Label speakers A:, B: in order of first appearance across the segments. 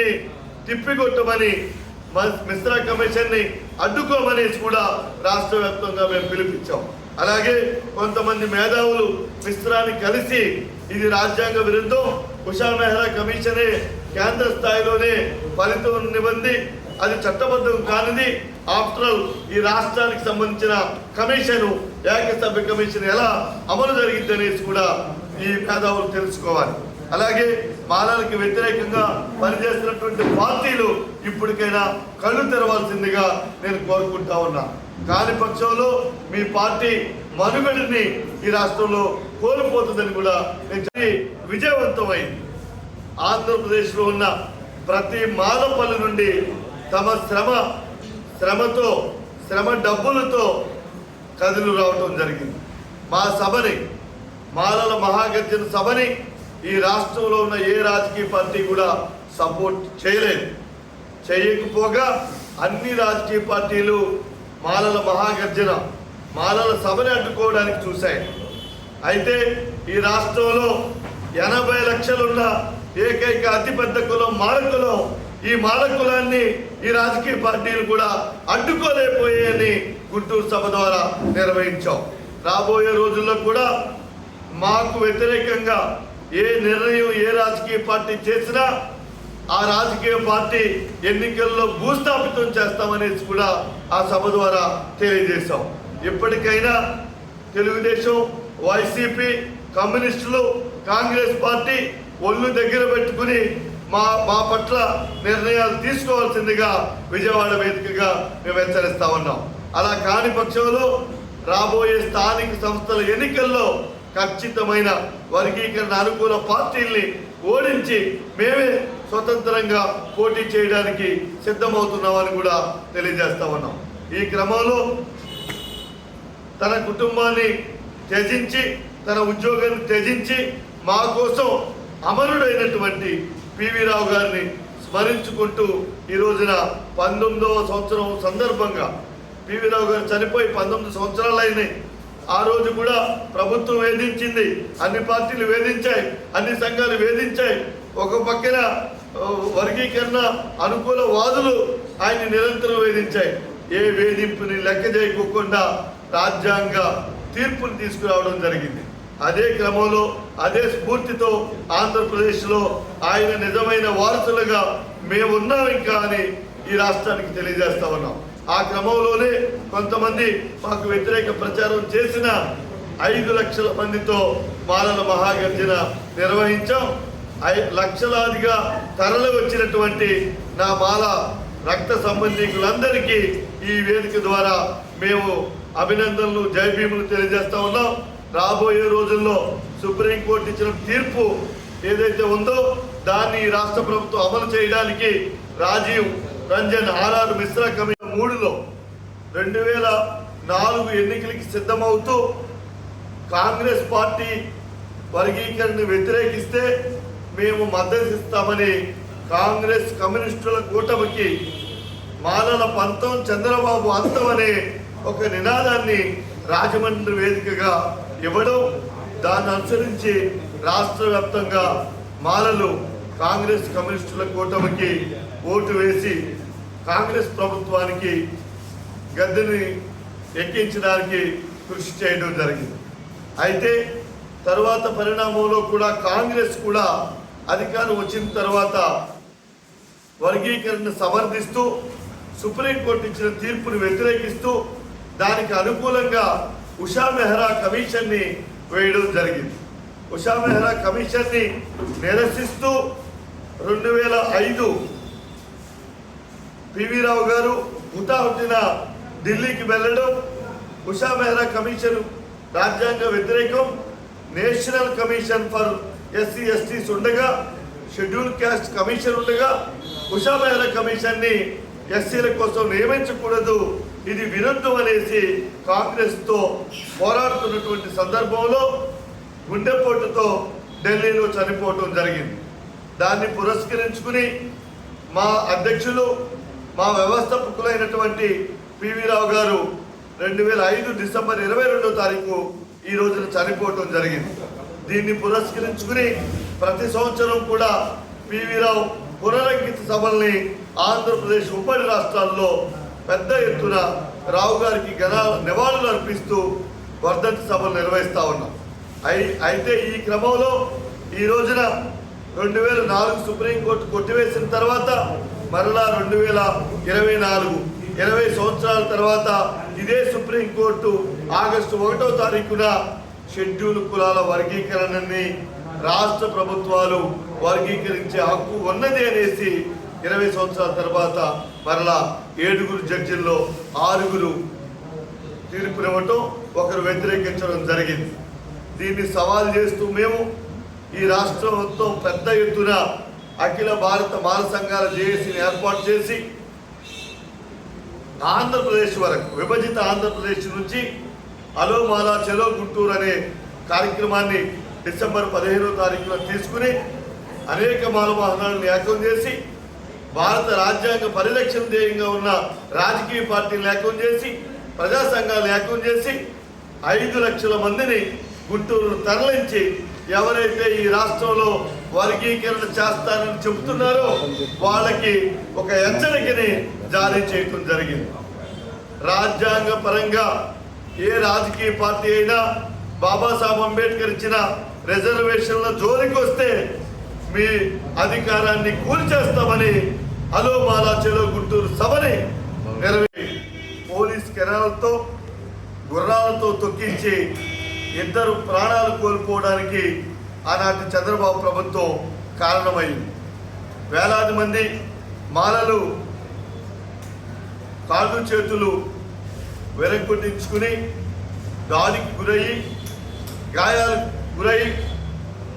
A: ని తిప్పికొట్టమని మ- మిశ్రా కమిషన్ని కూడా రాష్ట్ర వ్యాప్తంగా మేము పిలిపించాం. అలాగే కొంతమంది మేధావులు మిశ్రాని కలిసి ఇది రాజ్యాంగ విరుద్ధం ఉషా మెహ్రా కమిషనే కేంద్ర స్థాయిలోనే ఫలితం నిబంది అది చట్టబద్ధం కానిది. ఆఫ్టర్ ఆల్ ఈ రాష్ట్రానికి సంబంధించిన కమిషన్ ఏకసభ్య కమిషన్ ఎలా అమలు జరిగింది అనేసి కూడా ఈ మేధావులు తెలుసుకోవాలి. అలాగే బాలలకు వ్యతిరేకంగా పనిచేస్తున్నటువంటి పార్టీలు ఇప్పటికైనా కళ్ళు తెరవాల్సిందిగా నేను కోరుకుంటా ఉన్నా. కాని పక్షంలో మీ పార్టీ మనుగడిని ఈ రాష్ట్రంలో కోల్పోతుందని కూడా నేను విజయవంతమైంది. ఆంధ్రప్రదేశ్లో ఉన్న ప్రతి మాదపల్లి నుండి తమ శ్రమ శ్రమతో శ్రమ డబ్బులతో కదులు రావటం జరిగింది. మా సభని మాలల మహాగర్జన సభని ఈ రాష్ట్రంలో ఉన్న ఏ రాజకీయ పార్టీ కూడా సపోర్ట్ చేయలేదు. చేయకపోగా అన్ని రాజకీయ పార్టీలు మాలల మహాగర్జన మాలల సభని అడ్డుకోవడానికి చూశాయి. అయితే ఈ రాష్ట్రంలో ఎనభై లక్షలున్న ఏకైక అతిపెద్ద కులం మాలకులం ఈ మాలకులాన్ని ఈ రాజకీయ పార్టీలు కూడా అడ్డుకోలేకపోయాయని గుంటూరు సభ ద్వారా నిర్వహించాం. రాబోయే రోజుల్లో కూడా మాకు వ్యతిరేకంగా ఏ నిర్ణయం ఏ రాజకీయ పార్టీ చేసినా ఆ రాజకీయ పార్టీ ఎన్నికల్లో భూస్థాపితం చేస్తామనేసి కూడా ఆ సభ ద్వారా తెలియజేశాం. ఇప్పటికైనా తెలుగుదేశం వైసీపీ కమ్యూనిస్టులు కాంగ్రెస్ పార్టీ ఒళ్ళు దగ్గర పెట్టుకుని మా మా పట్ల నిర్ణయాలు తీసుకోవాల్సిందిగా విజయవాడ వేదికగా మేము హెచ్చరిస్తా ఉన్నాం. అలా కాని పక్షంలో రాబోయే స్థానిక సంస్థల ఎన్నికల్లో ఖచ్చితమైన వర్గీకరణ అనుకూల పార్టీల్ని ఓడించి మేమే స్వతంత్రంగా పోటీ చేయడానికి సిద్ధమవుతున్నామని కూడా తెలియజేస్తా ఉన్నాం. ఈ క్రమంలో తన కుటుంబాన్ని త్యజించి తన ఉద్యోగాన్ని త్యజించి మా కోసం అమరుడైనటువంటి పివి రావు గారిని స్మరించుకుంటూ ఈ రోజున పంతొమ్మిదవ సంవత్సరం సందర్భంగా పివి రావు గారు చనిపోయి పంతొమ్మిది సంవత్సరాలు అయినాయి ఆ రోజు కూడా ప్రభుత్వం వేధించింది. అన్ని పార్టీలు వేధించాయి. అన్ని సంఘాలు వేధించాయి. ఒక పక్కన వర్గీకరణ అనుకూల వాదులు ఆయన్ని నిరంతరం వేధించాయి. ఏ వేధింపుని లెక్క చేయకోకుండా రాజ్యాంగ తీర్పుని తీసుకురావడం జరిగింది. అదే క్రమంలో అదే స్ఫూర్తితో ఆంధ్రప్రదేశ్లో ఆయన నిజమైన వారసులుగా మేమున్నాం ఇంకా అని ఈ రాష్ట్రానికి తెలియజేస్తా ఉన్నాం. ఆ క్రమంలోనే కొంతమంది మాకు వ్యతిరేక ప్రచారం చేసిన ఐదు లక్షల మందితో మాలల మహాగర్జన నిర్వహించాం. ఐ- లక్షలాదిగా తరలి వచ్చినటువంటి నా మాల రక్త సంబంధికులందరికీ ఈ వేదిక ద్వారా మేము అభినందనలు జయభీములు తెలియజేస్తా ఉన్నాం. రాబోయే రోజుల్లో సుప్రీంకోర్టు ఇచ్చిన తీర్పు ఏదైతే ఉందో దాన్ని రాష్ట్ర ప్రభుత్వం అమలు చేయడానికి రాజీవ్ రంజన్ ఆర్ఆర్ మిశ్రా కమిటీ మూడులో రెండు వేల నాలుగు ఎన్నికలకి సిద్ధమవుతూ కాంగ్రెస్ పార్టీ వర్గీకరణను వ్యతిరేకిస్తే మేము మద్దతు ఇస్తామని కాంగ్రెస్ కమ్యూనిస్టుల కూటమికి మాలల పంతం చంద్రబాబు అంతం అనే ఒక నినాదాన్ని రాజమండ్రి వేదికగా ఇవ్వడం దాన్ని అనుసరించి రాష్ట్ర వ్యాప్తంగా మాలలు కాంగ్రెస్ కమ్యూనిస్టుల కూటమికి ఓటు వేసి కాంగ్రెస్ ప్రభుత్వానికి గద్దెని ఎక్కించడానికి కృషి చేయడం జరిగింది. అయితే తర్వాత పరిణామంలో కూడా కాంగ్రెస్ కూడా అధికారం వచ్చిన తర్వాత వర్గీకరణ సమర్థిస్తూ సుప్రీంకోర్టు ఇచ్చిన తీర్పును వ్యతిరేకిస్తూ దానికి అనుకూలంగా ఉషా మెహ్రా కమిషన్ని వేయడం జరిగింది. ఉషా మెహ్రా కమిషన్ని నిరసిస్తూ రెండు వేల ఐదు పివి రావు గారు హుటాహుటిన ఢిల్లీకి వెళ్ళడం ఉషా మెహ్రా కమిషన్ రాజ్యాంగ వ్యతిరేకం national commission for SC STs ఉండగా షెడ్యూల్ క్యాస్ట్ కమిషన్ ఉండగా ఉషా మెహ్రా కమిషన్ని ఎస్సీల కోసం నియమించకూడదు ఇది విరుద్ధం అనేసి కాంగ్రెస్తో పోరాడుతున్నటువంటి సందర్భంలో గుండెపోటుతో ఢిల్లీలో చనిపోవటం జరిగింది. దాన్ని పురస్కరించుకుని మా అధ్యక్షులు మా వ్యవస్థాపకులైనటువంటి పివి రావు గారు రెండు వేల ఐదు డిసెంబర్ ఇరవై రెండో తారీఖు ఈ రోజున చనిపోవటం జరిగింది. దీన్ని పురస్కరించుకుని ప్రతి సంవత్సరం కూడా పివి రావు పునరంకిత సభల్ని ఆంధ్రప్రదేశ్ ఉమ్మడి రాష్ట్రాల్లో పెద్ద ఎత్తున రావు గారికి ఘన నివాళులు అర్పిస్తూ వర్ధంతి సభలు నిర్వహిస్తా ఉన్నాం. అయి అయితే ఈ క్రమంలో ఈ రోజున రెండు వేల నాలుగు సుప్రీంకోర్టు కొట్టివేసిన తర్వాత మరలా రెండు వేల ఇరవై నాలుగు ఇరవై సంవత్సరాల తర్వాత ఇదే సుప్రీంకోర్టు ఆగస్టు ఒకటో తారీఖున షెడ్యూల్ కులాల వర్గీకరణని రాష్ట్ర ప్రభుత్వాలు వర్గీకరించే హక్కు ఉన్నది అనేసి ఇరవై సంవత్సరాల తర్వాత మరలా ఏడుగురు జడ్జిల్లో ఆరుగురు తీర్పునివ్వటం ఒకరు వ్యతిరేకించడం జరిగింది. దీన్ని సవాల్ చేస్తూ మేము ఈ రాష్ట్రం మొత్తం పెద్ద ఎత్తున అఖిల భారత బాల సంఘాల జేఏసీని ఏర్పాటు చేసి ఆంధ్రప్రదేశ్ వరకు విభజిత ఆంధ్రప్రదేశ్ నుంచి అలో మాలా చెలో గుంటూరు అనే కార్యక్రమాన్ని డిసెంబర్ పదిహేనో తారీఖున తీసుకుని అనేక మాల వాహనాలను ఏకం చేసి భారత రాజ్యాంగ పరిరక్షణ ధ్యేయంగా ఉన్న రాజకీయ పార్టీలు ఏకం చేసి ప్రజా సంఘాలు ఏకం చేసి ఐదు లక్షల మందిని గుంటూరు తరలించి ఎవరైతే ఈ రాష్ట్రంలో వర్గీకరణ చేస్తారని చెబుతున్నారో. వాళ్ళకి ఒక హెచ్చరికని జారీ చేయటం జరిగింది. రాజ్యాంగ పరంగా ఏ రాజకీయ పార్టీ అయినా బాబాసాహెబ్ అంబేద్కర్ ఇచ్చిన రిజర్వేషన్ల జోలికి వస్తే మీ అధికారాన్ని కూల్చేస్తామని అలో మాలా చెలో గుంటూరు సభని నెరవే పోలీస్ కెరాలతో గుర్రాలతో తొక్కించి ఇద్దరు ప్రాణాలు కోల్పోవడానికి ఆనాటి చంద్రబాబు ప్రభుత్వం కారణమైంది. వేలాది మంది మాలలు కాళ్ళు చేతులు వెరగొట్టించుకుని దాడికి గురయ్యి గాయాలకు గురయ్యి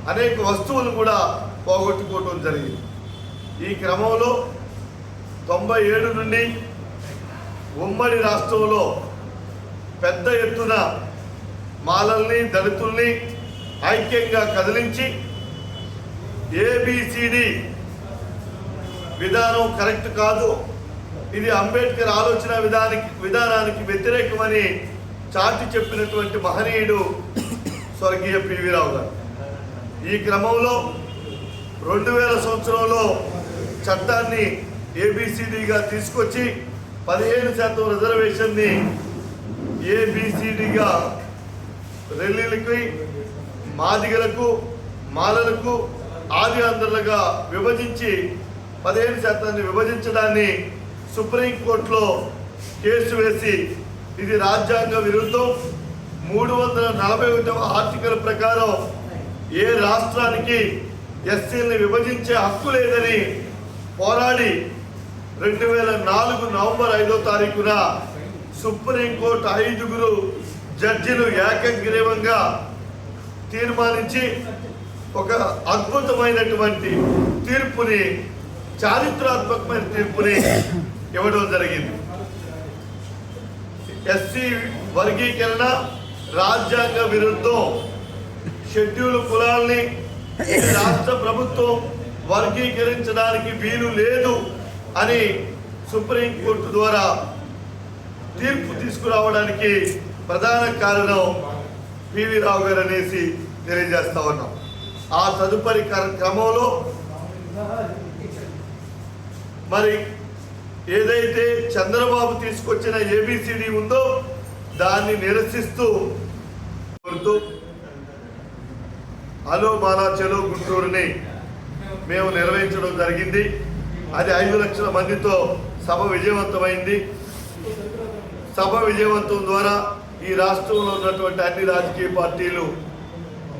A: అనేక వస్తువులు కూడా పోగొట్టుకోవటం జరిగింది. ఈ క్రమంలో తొంభై ఏడు నుండి ఉమ్మడి రాష్ట్రంలో పెద్ద ఎత్తున మాలల్ని దళితుల్ని ఐక్యంగా కదిలించి ఏబిసిడి విధానం కరెక్ట్ కాదు. ఇది అంబేద్కర్ ఆలోచన విధానికి విధానానికి వ్యతిరేకమని చాటి చెప్పినటువంటి మహనీయుడు స్వర్గీయ పివీరావు గారు. ఈ క్రమంలో రెండు వేల సంవత్సరంలో చట్టాన్ని ఏబిసిడిగా తీసుకొచ్చి పదిహేను శాతం రిజర్వేషన్ని ఏబిసిడిగా రెల్లీలకి మాదిగలకు మాలలకు ఆది ఆంధ్రులుగా విభజించి పదిహేను శాతాన్ని విభజించడాన్ని సుప్రీంకోర్టులో కేసు వేసి ఇది రాజ్యాంగ విరుద్ధం. మూడు వందల నలభై ఒకటవ ఆర్టికల్ ప్రకారం ఏ రాష్ట్రానికి ఎస్సీని విభజించే హక్కు లేదని పోరాడి రెండు వేల నాలుగు నవంబర్ ఐదో తారీఖున సుప్రీంకోర్టు ఐదుగురు జడ్జిలు ఏకగ్రీవంగా తీర్మానించి ఒక అద్భుతమైనటువంటి తీర్పుని చారిత్రాత్మకమైన తీర్పుని ఇవ్వడం జరిగింది. ఎస్సీ వర్గీకరణ రాజ్యాంగ విరుద్ధం షెడ్యూల్ కులాల్ని రాష్ట్ర ప్రభుత్వం వర్గీకరించడానికి వీలు లేదు అని సుప్రీంకోర్టు ద్వారా తీర్పు తీసుకురావడానికి ప్రధాన కారణం పివి రావు గారు అనేసి తెలియజేస్తా ఉన్నాం. ఆ తదుపరి క్రమంలో మరి ఏదైతే చంద్రబాబు తీసుకొచ్చిన ఏబిసిడి ఉందో దాన్ని నిరసిస్తూ కోరుతూ హలో బాలా చెలో గుంటూరుని మేము నిర్వహించడం జరిగింది. అది ఐదు లక్షల మందితో సభ విజయవంతమైంది. సభ విజయవంతం ద్వారా ఈ రాష్ట్రంలో ఉన్నటువంటి అన్ని రాజకీయ పార్టీలు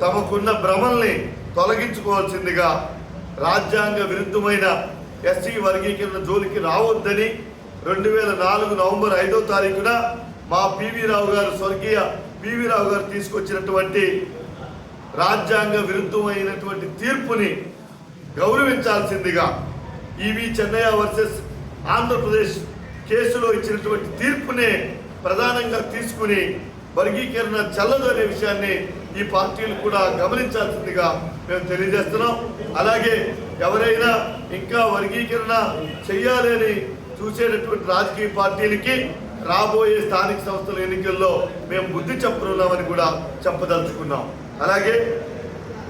A: తమకున్న భ్రమల్ని తొలగించుకోవాల్సిందిగా రాజ్యాంగ విరుద్ధమైన ఎస్సీ వర్గీకరణ జోలికి రావద్దని రెండు వేల నాలుగు నవంబర్ ఐదో తారీఖున మా పివి రావు గారు స్వర్గీయ పివి రావు గారు తీసుకొచ్చినటువంటి రాజ్యాంగ విరుద్ధమైనటువంటి తీర్పుని గౌరవించాల్సిందిగా ఈవి చెన్నయ్య వర్సెస్ ఆంధ్రప్రదేశ్ కేసులో ఇచ్చినటువంటి తీర్పునే ప్రధానంగా తీసుకుని వర్గీకరణ చల్లదు అనే విషయాన్ని ఈ పార్టీలు కూడా గమనించాల్సిందిగా మేము తెలియజేస్తున్నాం. అలాగే ఎవరైనా ఇంకా వర్గీకరణ చేయాలని చూసేటటువంటి రాజకీయ పార్టీలకి రాబోయే స్థానిక సంస్థల ఎన్నికల్లో మేము బుద్ధి చెప్పనున్నామని కూడా చెప్పదలుచుకున్నాం. అలాగే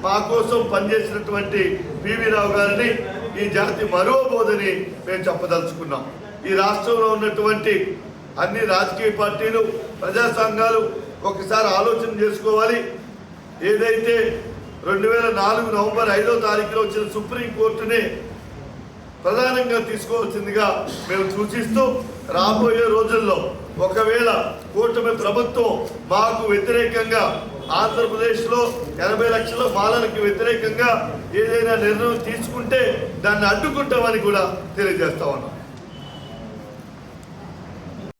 A: మా కోసం పనిచేసినటువంటి పివి రావు గారిని ఈ జాతి మరువబోదని మేము చెప్పదలుచుకున్నాం. ఈ రాష్ట్రంలో ఉన్నటువంటి అన్ని రాజకీయ పార్టీలు ప్రజా సంఘాలు ఒకసారి ఆలోచన చేసుకోవాలి. ఏదైతే రెండు వేల నాలుగు నవంబర్ ఐదో తారీఖులో వచ్చిన సుప్రీంకోర్టుని ప్రధానంగా తీసుకోవాల్సిందిగా మేము సూచిస్తూ రాబోయే రోజుల్లో ఒకవేళ కూటమి ప్రభుత్వం మాకు వ్యతిరేకంగా ఆంధ్రప్రదేశ్లో ఎనభై లక్షల మాలలకు వ్యతిరేకంగా ఏదైనా నిర్ణయం తీసుకుంటే దాన్ని అడ్డుకుంటామని కూడా తెలియజేస్తా ఉన్నాం.